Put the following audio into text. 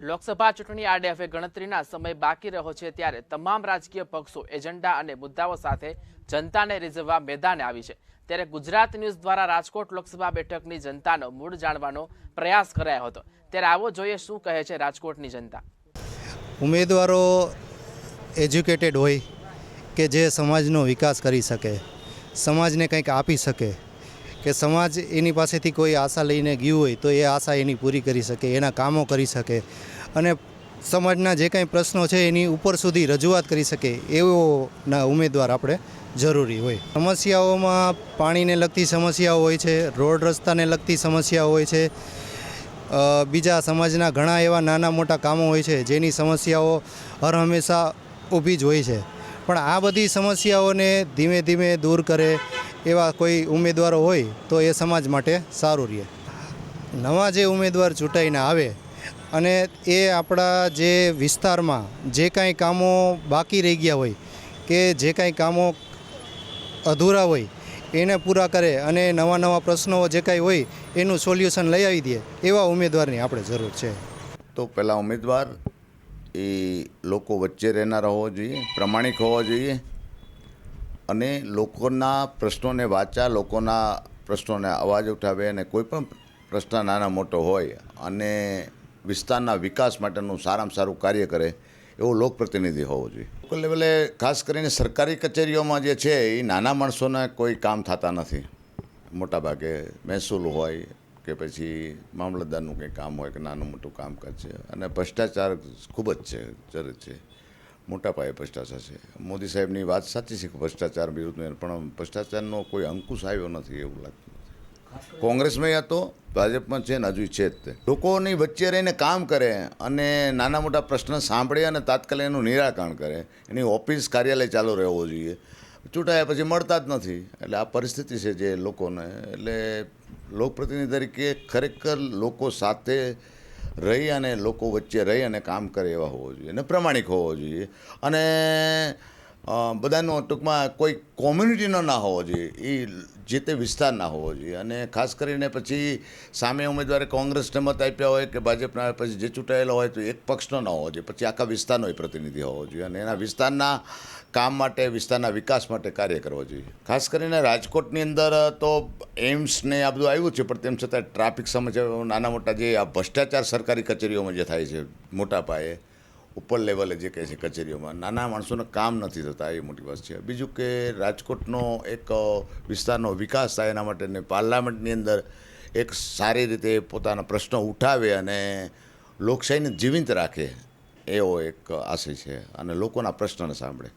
લોકસભા ચૂંટણી આડે હવે ગણતરીના સમય બાકી રહ્યો છે ત્યારે તમામ રાજકીય પક્ષો એજન્ડા અને મુદ્દાઓ સાથે જનતાને રીઝવવા મેદાને આવી છે. ત્યારે ગુજરાત ન્યૂઝ દ્વારા રાજકોટ લોકસભા બેઠકની જનતાનો મૂળ જાણવાનો પ્રયાસ કરાયો હતો. ત્યારે આવો જોઈએ શું કહે છે રાજકોટની જનતા. ઉમેદવારો એજ્યુકેટેડ હોય કે જે સમાજનો વિકાસ કરી શકે, સમાજને કંઈક આપી શકે કે સમાજ એની પાસેથી કોઈ આશા લઈને ગયું હોય તો એ આશા એની પૂરી કરી શકે, એના કામો કરી શકે. અને સમાજના જે કાંઈ પ્રશ્નો છે એની ઉપર સુધી રજૂઆત કરી શકે એવો ના ઉમેદવાર આપણે જરૂરી હોય. સમસ્યાઓમાં પાણીને લગતી સમસ્યાઓ હોય છે, રોડ રસ્તાને લગતી સમસ્યાઓ હોય છે બીજા સમાજના ઘણા એવા નાના મોટા કામો હોય છે જેની સમસ્યાઓ હર હંમેશા ઊભી જ હોય છે. પણ આ બધી સમસ્યાઓને ધીમે ધીમે દૂર કરે એવા કોઈ ઉમેદવારો હોય તો એ સમાજ માટે સારું રહે. નવા જે ઉમેદવાર ચૂંટાઈને આવે અને એ આપણા જે વિસ્તારમાં જે કાંઈ કામો બાકી રહી ગયા હોય કે જે કાંઈ કામો અધૂરા હોય એને પૂરા કરે અને નવા નવા પ્રશ્નો જે કાંઈ હોય એનું સોલ્યુશન લઈ આવી દે એવા ઉમેદવારની આપણે જરૂર છે. તો પહેલાં ઉમેદવાર એ લોકો વચ્ચે રહેનારા હોવો જોઈએ, પ્રમાણિક હોવા જોઈએ અને લોકોના પ્રશ્નોને વાંચા, લોકોના પ્રશ્નોને અવાજ ઉઠાવે અને કોઈ પણ પ્રશ્ન નાના મોટો હોય અને વિસ્તારના વિકાસ માટેનું સારામાં સારું કાર્ય કરે, એવો લોકપ્રતિનિધિ હોવો જોઈએ. લોકલ લેવલે ખાસ કરીને સરકારી કચેરીઓમાં જે છે, એ નાના માણસોને કોઈ કામ થતા નથી. મોટાભાગે મહેસૂલ હોય કે પછી મામલતદારનું કંઈ કામ હોય કે નાનું મોટું કામકાજ છે. અને ભ્રષ્ટાચાર ખૂબ જ છે જરૂર છે. મોટા પાયે ભ્રષ્ટાચાર છે. મોદી સાહેબની વાત સાચી છે કે ભ્રષ્ટાચાર વિરુદ્ધમાં પણ ભ્રષ્ટાચારનો કોઈ અંકુશ આવ્યો નથી એવું લાગતું કોંગ્રેસમાં હતો ભાજપમાં છે ને હજુ છે જ તે. લોકોની વચ્ચે રહીને કામ કરે અને નાના મોટા પ્રશ્ન સાંભળે અને તાત્કાલિક એનું નિરાકરણ કરે. એની ઓફિસ કાર્યાલય ચાલુ રહેવો જોઈએ. ચૂંટાયા પછી મળતા જ નથી. એટલે આ પરિસ્થિતિ છે જે લોકોને. એટલે લોકપ્રતિનિધિ તરીકે ખરેખર લોકો સાથે રહી અને લોકો વચ્ચે રહી અને કામ કરે એવા હોવો જોઈએ અને પ્રમાણિક હોવો જોઈએ. અને બધાનો ટૂંકમાં કોઈ કોમ્યુનિટીનો ના હોવો જોઈએ. એ જે તે વિસ્તારના હોવો જોઈએ. અને ખાસ કરીને પછી સામે ઉમેદવારે કોંગ્રેસને મત આપ્યા હોય કે ભાજપના પછી જે ચૂંટાયેલો હોય તો એક પક્ષનો ન હોવો જોઈએ. પછી આખા વિસ્તારનો એ પ્રતિનિધિ હોવો જોઈએ. અને એના વિસ્તારના કામ માટે, વિસ્તારના વિકાસ માટે કાર્ય કરવો જોઈએ. ખાસ કરીને રાજકોટની અંદર તો એમ્સને આ બધું આવ્યું છે, પણ તેમ છતાં ટ્રાફિક સમસ્યાઓ નાના મોટા જે આ ભ્રષ્ટાચાર સરકારી કચેરીઓમાં જે થાય છે, મોટા પાયે ઉપર લેવલે જે કહે છે કચેરીઓમાં, નાના માણસોને કામ નથી થતા, એ મોટી વાત છે. બીજું કે રાજકોટનો એક વિસ્તારનો વિકાસ થાય એના માટે પાર્લામેન્ટની અંદર એક સારી રીતે પોતાના પ્રશ્નો ઉઠાવે અને લોકશાહીને જીવંત રાખે, એવો એક આશય છે અને લોકોના પ્રશ્નને સાંભળે.